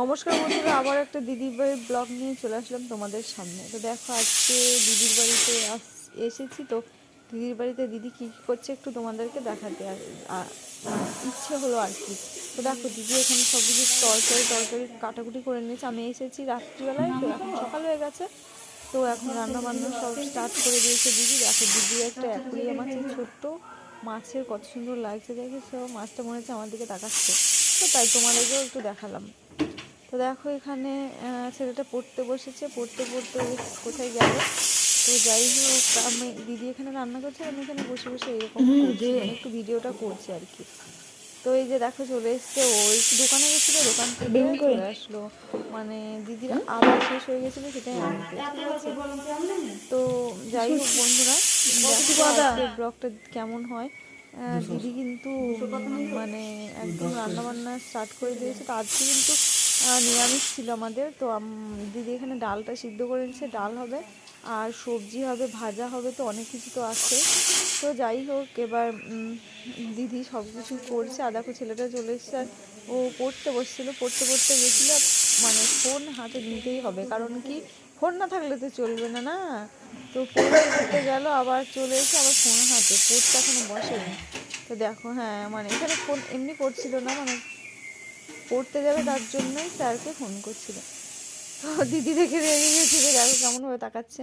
নমস্কার বন্ধুরা, আবার একটা দিদির বাড়ির ব্লগ নিয়ে চলে আসলাম তোমাদের সামনে। তো দেখো, আজকে দিদির বাড়িতে এসেছি তো। দিদির বাড়িতে দিদি কী কী করছে একটু তোমাদেরকে দেখাতে ইচ্ছে হলো আর কি। তো দেখো, দিদি এখানে সব কিছু তরকারি তরকারি কাটাকুটি করে নিয়েছে। আমি এসেছি রাত্রিবেলায়, তো এখন সকাল হয়ে গেছে। তো এখন রান্না বান্না সব স্টার্ট করে দিয়েছে দিদি। দেখো, দিদি একটা অ্যাকুরিয়াম আছে ছোট্ট। মাছের কত সুন্দর লাগছে দেখেছ মাছটা মনে হচ্ছে আমার দিকে তাকাচ্ছে। তো তাই তোমাদেরকেও একটু দেখালাম। তো দেখো এখানে ছেলেটা পড়তে বসেছে পড়তে পড়তে কোথায় গেল? তো যাই হোক আমি দিদি এখানে রান্না করছে আমি এখানে বসে বসে এরকম করছি, মানে একটু ভিডিওটা করছি আর কি। তো এই যে দেখো চলে এসছে ও একটু দোকানে গেছিল দোকান থেকে চলে আসলো। মানে দিদির আবার শেষ হয়ে গেছিল সেটাই আনতে তো যাই হোক বন্ধুরা ব্লগটা কেমন হয়। দিদি কিন্তু মানে একদম রান্না বান্না স্টার্ট করে দিয়েছে। তো আজকে কিন্তু নিরামিষ ছিল আমাদের। তো দিদি এখানে ডালটা সিদ্ধ করে নিচ্ছে ডাল হবে আর সবজি হবে, ভাজা হবে, তো অনেক কিছু তো আছে। তো যাই হোক, এবার দিদি সব কিছু করছে। আর দেখো ছেলেটা চলে এসছে আর ও পড়তে বসছিল। পড়তে পড়তে গেছিল মানে ফোন হাতে নিতেই হবে। কারণ কি, ফোন না থাকলে তো চলবে না না? তো পড়তে পড়তে গেল, আবার চলে এসে আবার ফোন হাতে। পড়তে এখনও বসেনি। তো দেখো হ্যাঁ মানে এখানে ফোন এমনি করছিল না মানে পড়তে যাবে তার জন্যই স্যারকে ফোন করছিল। তো দিদি দেখে রেগে গেছিল দেখো কেমনভাবে তাকাচ্ছে।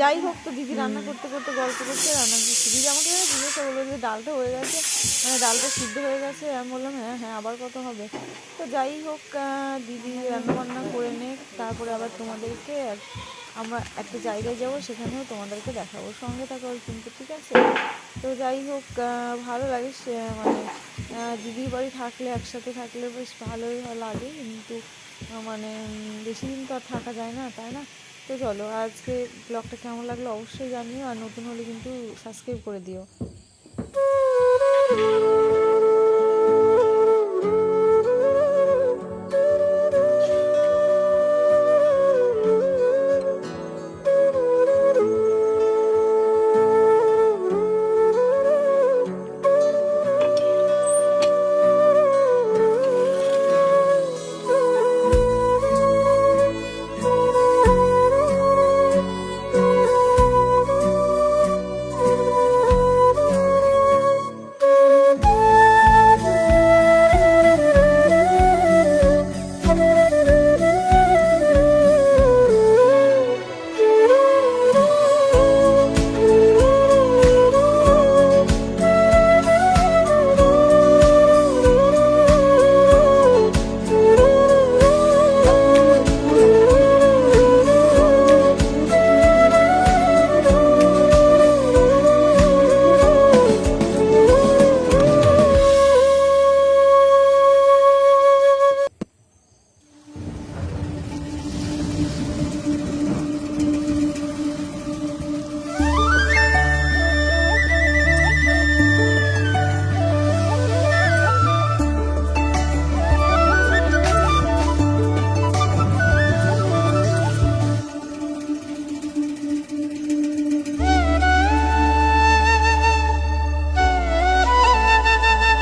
যাই হোক তো দিদি রান্না করতে করতে গল্প করতে রান্না করছে। দিদি আমাকে যেন জিজ্ঞাসা বলল যে ডালটা হয়ে গেছে মানে ডালটা সিদ্ধ হয়ে গেছে। আমি বললাম হ্যাঁ হ্যাঁ আবার কত হবে? তো যাই হোক দিদি রান্না বান্না করে নে তারপরে আবার তোমাদেরকে আমরা একটা জায়গায় যাব সেখানেও তোমাদেরকে দেখাবো। সঙ্গে থাকো কিন্তু ঠিক আছে? তো যাই হোক ভালো লাগে সে মানে দিদির বাড়ি থাকলে একসাথে থাকলে বেশ ভালোই লাগে। কিন্তু মানে বেশি দিন তো আর থাকা যায় না তাই না? তো চলো, আজকে ব্লগটা কেমন লাগল অবশ্যই জানিও, আর নতুন হলে কিন্তু সাবস্ক্রাইব করে দিও।